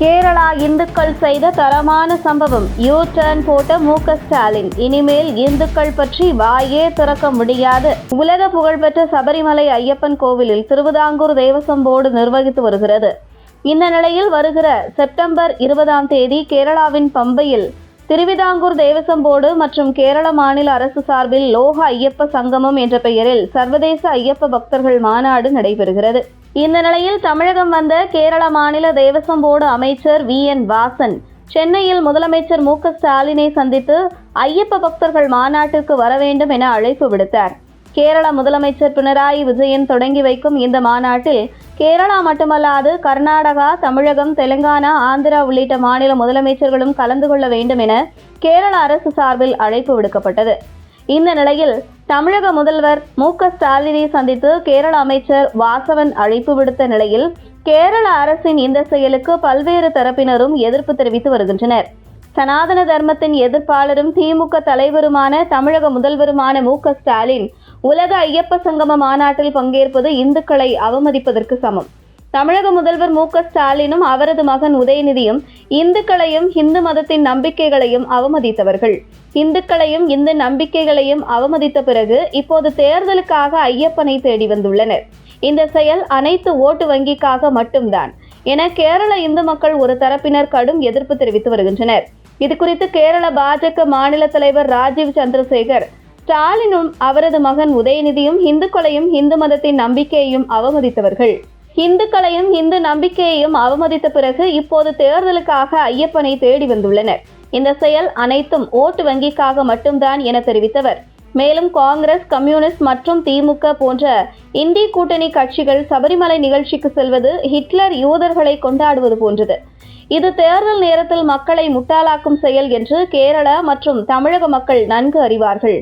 கேரளா இந்துக்கள் செய்த தரமான சம்பவம். யூ டர்ன் போட்ட மு ஸ்டாலின். இனிமேல் இந்துக்கள் பற்றி வாயே திறக்க முடியாது. உலக புகழ்பெற்ற சபரிமலை ஐயப்பன் கோவிலில் திருவிதாங்கூர் தேவசம் போர்டு நிர்வகித்து வருகிறது. இந்த நிலையில் வருகிற செப்டம்பர் இருபதாம் தேதி கேரளாவின் பம்பையில் திருவிதாங்கூர் தேவசம் போர்டு மற்றும் கேரள மாநில அரசு சார்பில் லோக ஐயப்ப சங்கமம் என்ற பெயரில் சர்வதேச ஐயப்ப பக்தர்கள் மாநாடு நடைபெறுகிறது. இந்த நிலையில் தமிழகம் வந்த கேரள மாநில தேவசம் போர்டு அமைச்சர் வி. என். வாசன் சென்னையில் முதலமைச்சர் மு. க. ஸ்டாலினை சந்தித்து ஐயப்ப பக்தர்கள் மாநாட்டிற்கு வர வேண்டும் என அழைப்பு விடுத்தார். கேரள முதலமைச்சர் பினராயி விஜயன் தொடங்கி வைக்கும் இந்த மாநாட்டில் கேரளா மட்டுமல்லாது கர்நாடகா தமிழகம் தெலுங்கானா ஆந்திரா உள்ளிட்ட மாநில முதலமைச்சர்களும் கலந்து கொள்ள வேண்டும் என கேரள அரசு சார்பில் அழைப்பு விடுக்கப்பட்டது. இந்த நிலையில் தமிழக முதல்வர் மு க ஸ்டாலினை சந்தித்து கேரள அமைச்சர் வாசவன் அழைப்பு விடுத்த நிலையில் கேரள அரசின் இந்த செயலுக்கு பல்வேறு தரப்பினரும் எதிர்ப்பு தெரிவித்து வருகின்றனர். சனாதன தர்மத்தின் எதிர்ப்பாளரும் திமுக தலைவருமான தமிழக முதல்வருமான மு க ஸ்டாலின் உலக ஐயப்ப சங்கம மாநாட்டில் பங்கேற்பது இந்துக்களை அவமதிப்பதற்கு சமம். தமிழக முதல்வர் மு ஸ்டாலினும் அவரது மகன் உதயநிதியும் இந்துக்களையும் இந்து மதத்தின் நம்பிக்கைகளையும் அவமதித்தவர்கள். இந்துக்களையும் இந்து நம்பிக்கைகளையும் அவமதித்த பிறகு இப்போது தேர்தலுக்காக ஐயப்பனை தேடி வந்துள்ளனர். இந்த செயல் அனைத்து ஓட்டு வங்கிக்காக மட்டும்தான். என கேரள இந்து மக்கள் ஒரு தரப்பினர் கடும் எதிர்ப்பு தெரிவித்து வருகின்றனர். இது குறித்து கேரள பாஜக மாநில தலைவர் ராஜீவ் சந்திரசேகர் ஸ்டாலினும் அவரது மகன் உதயநிதியும் இந்துக்களையும் இந்து மதத்தின் நம்பிக்கையையும் அவமதித்தவர்கள். இந்துக்களையும் இந்து நம்பிக்கையையும் அவமதித்த பிறகு இப்போது தேர்தலுக்காக ஐயப்பனை தேடி வந்துள்ளனர். இந்த செயல் அனைத்தும் ஓட்டு வங்கிக்காக மட்டும்தான் என தெரிவித்தவர். மேலும் காங்கிரஸ் கம்யூனிஸ்ட் மற்றும் திமுக போன்ற இந்தி கூட்டணி கட்சிகள் சபரிமலை நிகழ்ச்சிக்கு செல்வது ஹிட்லர் யூதர்களை கொண்டாடுவது போன்றது. இது தேர்தல் நேரத்தில் மக்களை முட்டாளாக்கும் செயல் என்று கேரள மற்றும் தமிழக மக்கள் நன்கு அறிவார்கள்.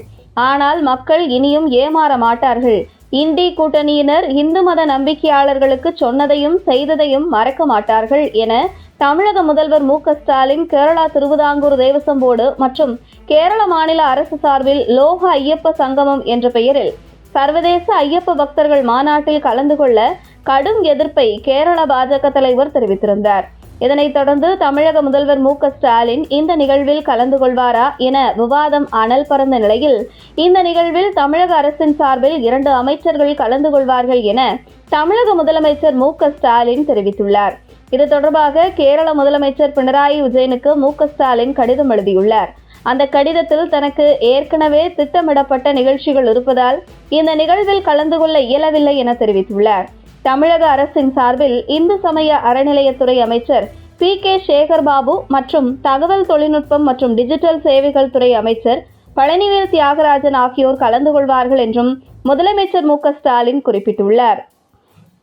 ஆனால் மக்கள் இனியும் ஏமாற மாட்டார்கள். இந்தி கூட்டணியினர் இந்து மத நம்பிக்கையாளர்களுக்கு சொன்னதையும் செய்ததையும் மறக்க மாட்டார்கள் என தமிழக முதல்வர் மு ஸ்டாலின் கேரளா திருவிதாங்கூர் தேவசம் போர்டு மற்றும் கேரள மாநில அரசு சார்பில் லோக ஐயப்ப சங்கமம் என்ற பெயரில் சர்வதேச ஐயப்ப பக்தர்கள் மாநாட்டில் கலந்து கொள்ள கடும் எதிர்ப்பை கேரள பாஜக தலைவர் தெரிவித்திருந்தார். இதனைத் தொடர்ந்து தமிழக முதல்வர் மு ஸ்டாலின் இந்த நிகழ்வில் கலந்து கொள்வாரா என விவாதம் அனல் பறந்த நிலையில் இந்த நிகழ்வில் தமிழக அரசின் சார்பில் இரண்டு அமைச்சர்கள் கலந்து கொள்வார்கள் என தமிழக முதலமைச்சர் மு ஸ்டாலின் தெரிவித்துள்ளார். இது தொடர்பாக கேரள முதலமைச்சர் பினராயி விஜயனுக்கு மு ஸ்டாலின் கடிதம் எழுதியுள்ளார். அந்த கடிதத்தில் தனக்கு ஏற்கனவே திட்டமிடப்பட்ட நிகழ்ச்சிகள் இருப்பதால் இந்த நிகழ்வில் கலந்து கொள்ள இயலவில்லை என தெரிவித்துள்ளார். தமிழக அரசின் சார்பில் இந்து சமய அறநிலையத்துறை அமைச்சர் பி கே சேகர் பாபு மற்றும் தகவல் தொழில்நுட்பம் மற்றும் டிஜிட்டல் சேவைகள் துறை அமைச்சர் பழனிவேல் தியாகராஜன் ஆகியோர் கலந்து கொள்வார்கள் என்றும் முதலமைச்சர் மு க ஸ்டாலின் குறிப்பிட்டுள்ளார்.